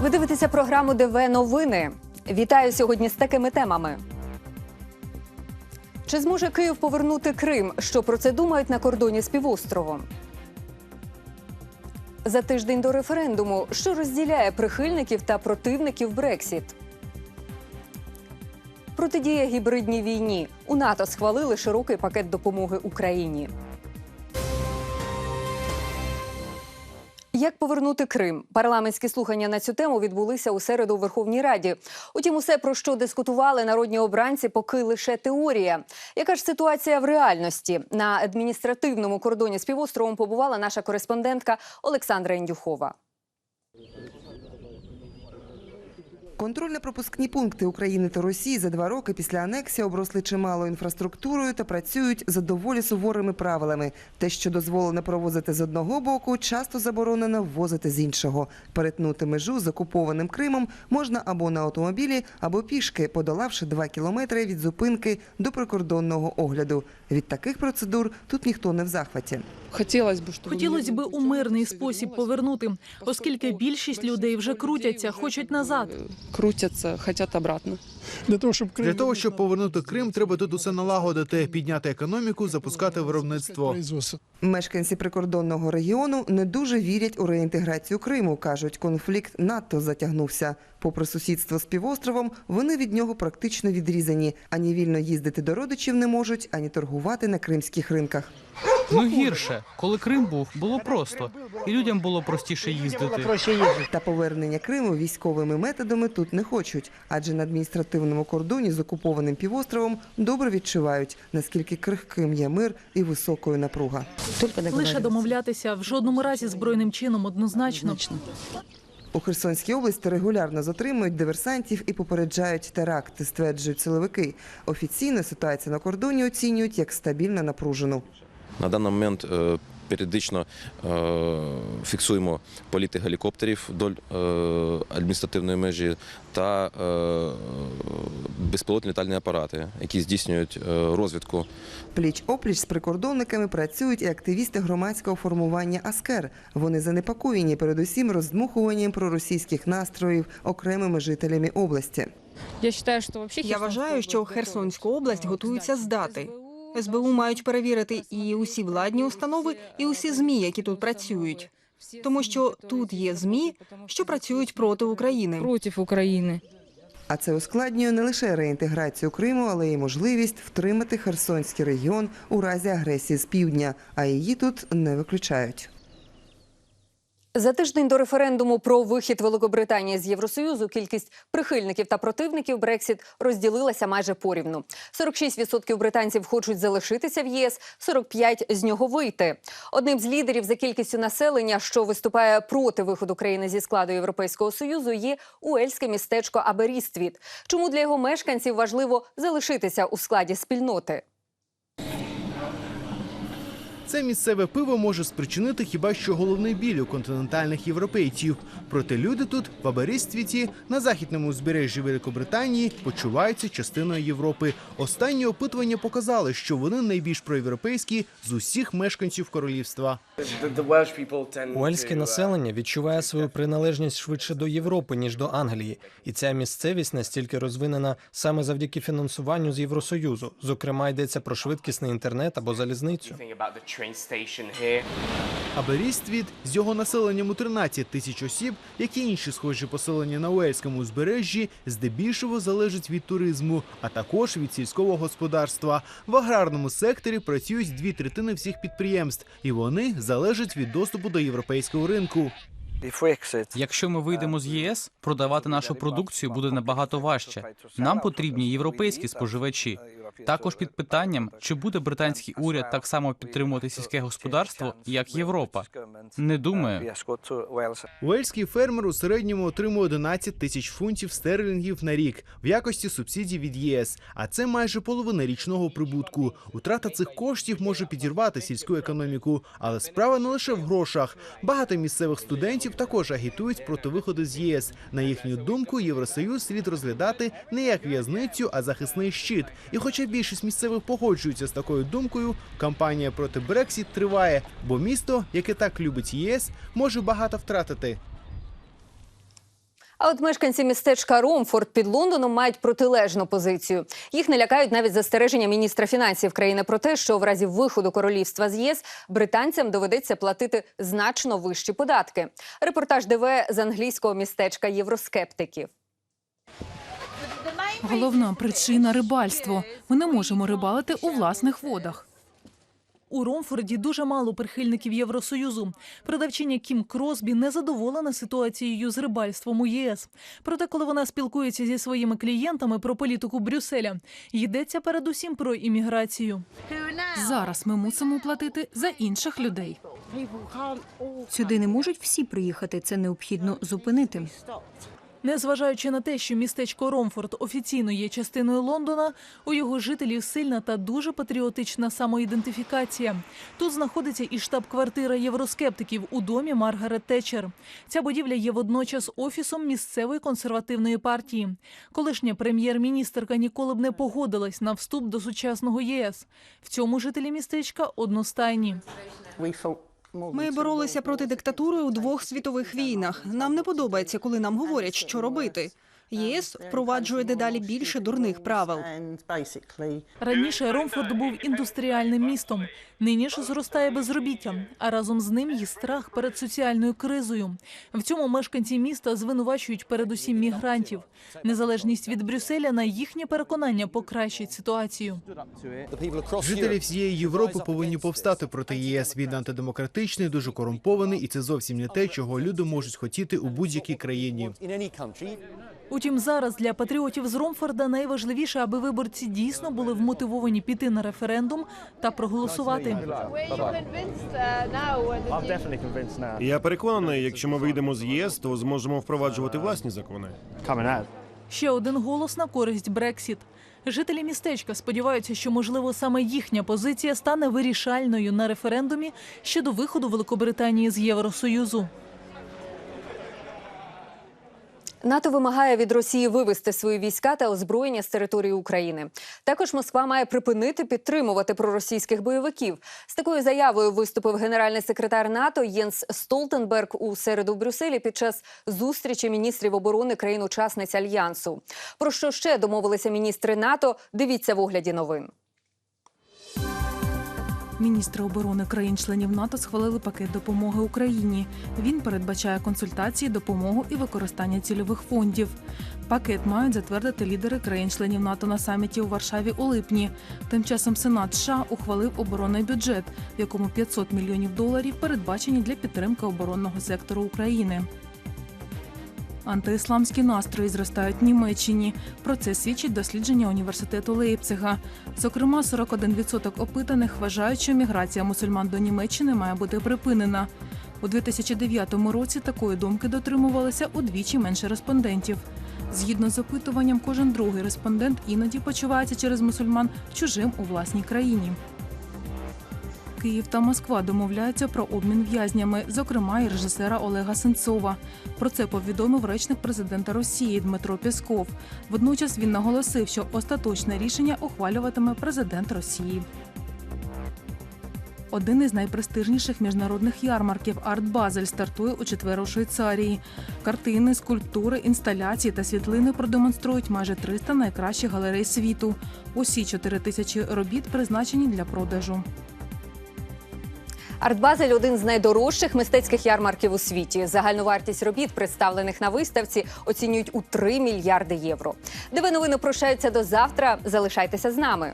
Ви дивитеся програму ДВ Новини. Вітаю сьогодні з такими темами. Чи зможе Київ повернути Крим? Що про це думають на кордоні з півостровом? За тиждень до референдуму, що розділяє прихильників та противників Брексіт? Протидія гібридній війні. У НАТО схвалили широкий пакет допомоги Україні. Як повернути Крим? Парламентські слухання на цю тему відбулися у середу у Верховній Раді. Утім, усе про що дискутували народні обранці, поки лише теорія. Яка ж ситуація в реальності? На адміністративному кордоні з півостровом побувала наша кореспондентка Олександра Індюхова. Контрольно-пропускні пункти України та Росії за два роки після анексії обросли чимало інфраструктурою та працюють за доволі суворими правилами. Те, що дозволено провозити з одного боку, часто заборонено ввозити з іншого. Перетнути межу з окупованим Кримом можна або на автомобілі, або пішки, подолавши два кілометри від зупинки до прикордонного огляду. Від таких процедур тут ніхто не в захваті. Хотілося б, щоб Хотілося б у мирний спосіб повернути, оскільки більшість людей вже крутяться, хочуть назад. крутяться, хочуть обратно. Для того, щоб Крим Для того, щоб повернути Крим, треба тут усе налагодити, підняти економіку, запускати виробництво. Мешканці прикордонного регіону не дуже вірять у реінтеграцію Криму. кажуть, конфлікт надто затягнувся. Попри сусідство з півостровом, вони від нього практично відрізані. Ані вільно їздити до родичів не можуть, ані торгувати на кримських ринках. Ну гірше, коли Крим був, було просто, і людям було простіше їздити. Та повернення Криму військовими методами тут не хочуть, адже на адміністративному кордоні з окупованим півостровом добре відчувають, наскільки крихким є мир і високою напруга. Лише домовлятися в жодному разі збройним чином однозначно. У Херсонській області регулярно затримують диверсантів і попереджають теракти, стверджують силовики. Офіційно ситуацію на кордоні оцінюють як стабільно напружену. На даний момент е, періодично е, фіксуємо політи гелікоптерів вдоль е, адміністративної межі та безпілотні літальні апарати, які здійснюють розвідку Пліч опліч з прикордонниками працюють і активісти громадського формування Аскер. Вони занепокоєні передусім роздмухуванням проросійських настроїв окремими жителями області. Я вважаю, що Я вважаю, що Херсонську область готуються здати. СБУ мають перевірити і усі владні установи, і усі змі, які тут працюють. Тому що тут є змі, що працюють проти України. проти України. А це ускладнює не лише реінтеграцію Криму, але й можливість втримати Херсонський регіон у разі агресії з півдня. А її тут не виключають. За тиждень до референдуму про вихід Великобританії з Євросоюзу кількість прихильників та противників Брексіт розділилася майже порівну. 46% британців хочуть залишитися в єС, 45% з нього вийти. Одним з лідерів за кількістю населення, що виступає проти виходу країни зі складу Європейського союзу, є уельське містечко Аберіствіт. Чому для його мешканців важливо залишитися у складі спільноти? Це місцеве пиво може спричинити хіба що головний біль у континентальних європейців. Проте люди тут, в Аберіствіті, на західному узбережжі Великобританії, почуваються частиною Європи. Останні опитування показали, що вони найбільш проєвропейські з усіх мешканців королівства. Уельське населення відчуває свою приналежність швидше до Європи ніж до Англії, і ця місцевість настільки розвинена саме завдяки фінансуванню з Євросоюзу. Зокрема, йдеться про швидкісний інтернет або залізницю. Аберіствіт з його населенням у 13 тисяч осіб, як і інші схожі поселення на Уельському узбережжі, здебільшого залежить від туризму, а також від сільського господарства. В аграрному секторі працюють дві третини всіх підприємств, і вони залежать від доступу до європейського ринку. Якщо ми вийдемо з ЄС, продавати нашу продукцію буде набагато важче. Нам потрібні європейські споживачі. Також під питанням, чи буде британський уряд так само підтримувати сільське господарство, як Європа. Не думаю. Уельський фермер у середньому отримує 11 тисяч фунтів стерлінгів на рік в якості субсидій від ЄС, а це майже половина річного прибутку. Утрата цих коштів може підірвати сільську економіку, але справа не лише в грошах. Багато місцевих студентів також агітують проти виходу з ЄС. На їхню думку, Євросоюз слід розглядати не як в'язницю, а захисний щит. І хоча більшість місцевих погоджуються з такою думкою, кампанія проти Брексіт триває, бо місто, яке так любить ЄС, може багато втратити. А от мешканці містечка Ромфорд під Лондоном мають протилежну позицію. Їх не лякають навіть застереження міністра фінансів країни про те, що в разі виходу королівства з ЄС британцям доведеться платити значно вищі податки. Репортаж ДВ з англійського містечка євроскептиків. Головна причина рибальство. Ми не можемо рибалити у власних водах. У Ромфорді дуже мало прихильників Євросоюзу. Продавчиня Кім Кросбі не задоволена ситуацією з рибальством у ЄС. Проте, коли вона спілкується зі своїми клієнтами про політику Брюсселя, йдеться передусім про імміграцію. Зараз ми мусимо платити за інших людей. Сюди не можуть всі приїхати. Це необхідно зупинити. Незважаючи на те, що містечко Ромфорд офіційно є частиною Лондона, у його жителів сильна та дуже патріотична самоідентифікація. Тут знаходиться і штаб-квартира євроскептиків у домі Маргарет Тетчер. Ця будівля є водночас офісом місцевої консервативної партії. Колишня прем'єр-міністерка ніколи б не погодилась на вступ до сучасного ЄС. В цьому жителі містечка одностайні. Ми боролися проти диктатури у двох світових війнах. Нам не подобається, коли нам говорять, що робити. ЄС впроваджує дедалі більше дурних правил. Раніше Ромфорд був індустріальним містом. Нині ж зростає безробіття, а разом з ним є страх перед соціальною кризою. В цьому мешканці міста звинувачують передусім мігрантів. Незалежність від Брюсселя на їхнє переконання покращить ситуацію. Жителі всієї Європи повинні повстати проти ЄС. Він антидемократичний, дуже корумпований, і це зовсім не те, чого люди можуть хотіти у будь-якій країні. Утім, зараз для патріотів з Ромфорда найважливіше, аби виборці дійсно були вмотивовані піти на референдум та проголосувати. Я переконаний, якщо ми вийдемо з ЄС, то зможемо впроваджувати власні закони. Ще один голос на користь Брексіт. Жителі містечка сподіваються, що можливо саме їхня позиція стане вирішальною на референдумі щодо виходу Великобританії з Євросоюзу. НАТО вимагає від Росії вивести свої війська та озброєння з території України. Також Москва має припинити підтримувати проросійських бойовиків. З такою заявою виступив генеральний секретар НАТО Єнс Столтенберг у середу в Брюсселі під час зустрічі міністрів оборони країн-учасниць альянсу. Про що ще домовилися міністри НАТО? Дивіться в огляді новин. Міністри оборони країн-членів НАТО схвалили пакет допомоги Україні. Він передбачає консультації, допомогу і використання цільових фондів. Пакет мають затвердити лідери країн-членів НАТО на саміті у Варшаві у липні. Тим часом Сенат США ухвалив оборонний бюджет, в якому 500 мільйонів доларів передбачені для підтримки оборонного сектору України. Антиісламські настрої зростають в Німеччині. Про це свідчить дослідження університету Лейпцига. Зокрема, 41% опитаних вважають, що міграція мусульман до Німеччини має бути припинена. У 2009 році такої думки дотримувалося удвічі менше респондентів. Згідно з опитуванням, кожен другий респондент іноді почувається через мусульман чужим у власній країні. Київ та Москва домовляються про обмін в'язнями, зокрема і режисера Олега Сенцова. Про це повідомив речник президента Росії Дмитро Пєсков. Водночас він наголосив, що остаточне рішення ухвалюватиме президент Росії. Один із найпрестижніших міжнародних ярмарків Арт Базель стартує у четвер у Швейцарії. Картини, скульптури, інсталяції та світлини продемонструють майже 300 найкращих галерей світу. Усі 4 тисячі робіт призначені для продажу. Артбазель один з найдорожчих мистецьких ярмарків у світі. Загальну вартість робіт, представлених на виставці, оцінюють у 3 мільярди євро. Диви новини прощаються до завтра. Залишайтеся з нами.